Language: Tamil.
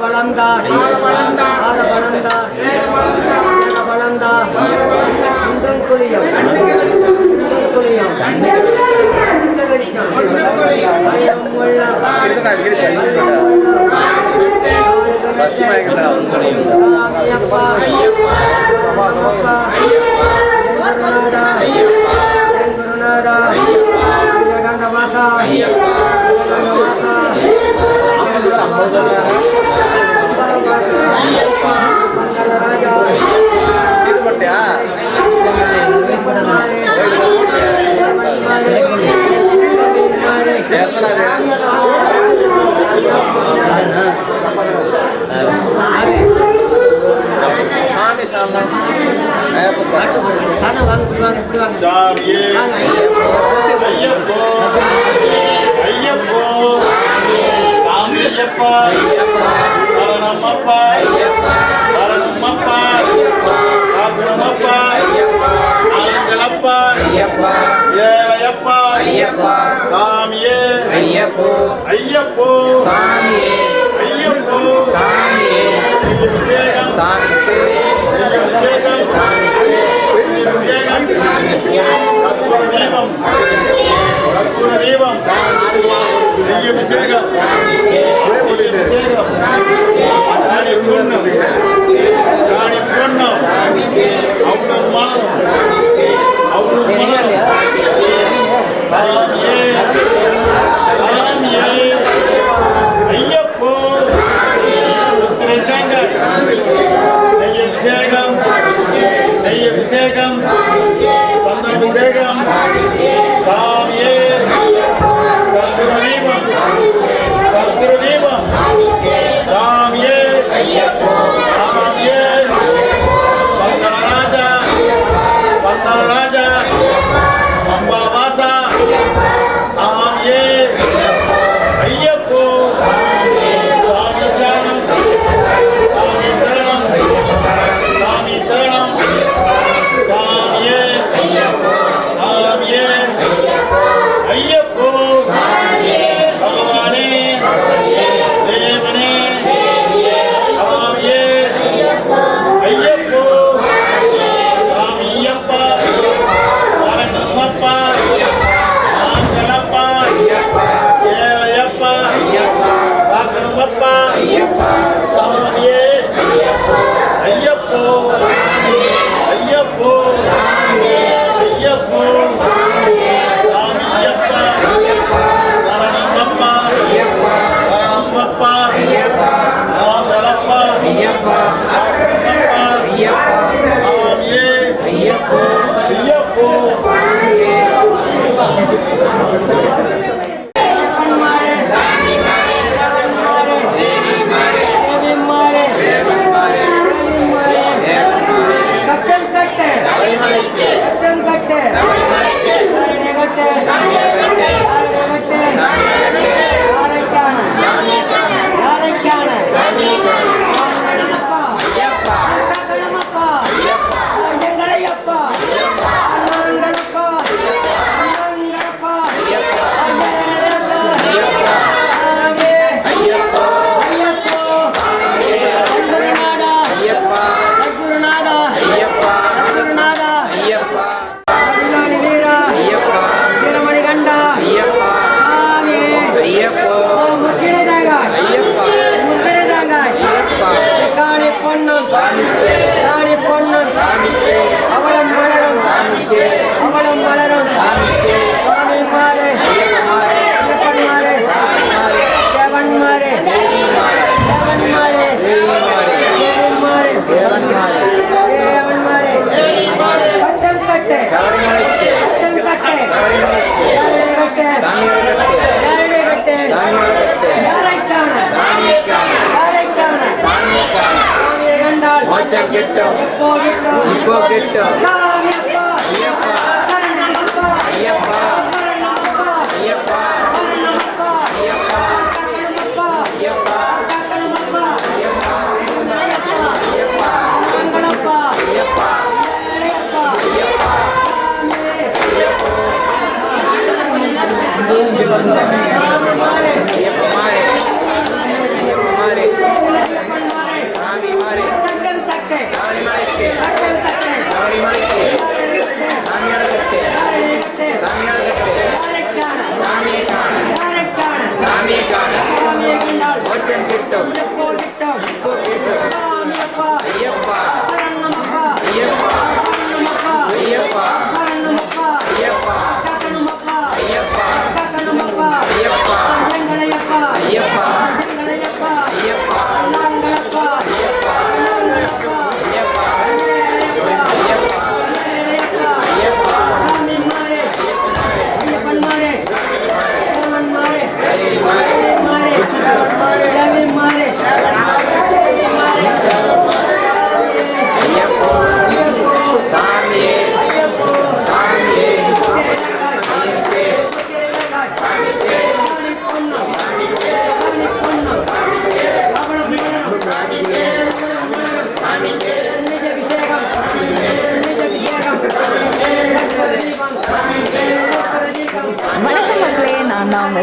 பலந்தா பலந்தா பலந்தா வந்தா அண்டம் குளியம் குளியம் வெளிச்சம் பார்த்தீங்கன்னா ஐயப்பா ஐயப்போ. சாமியே. ஐயப்போ. ஐயப்போ. சாமியே. அவனுக்கு மனம் அவனுக்கு மனம் Obrigado. Hipócrita. Hipócrita. Hipócrita.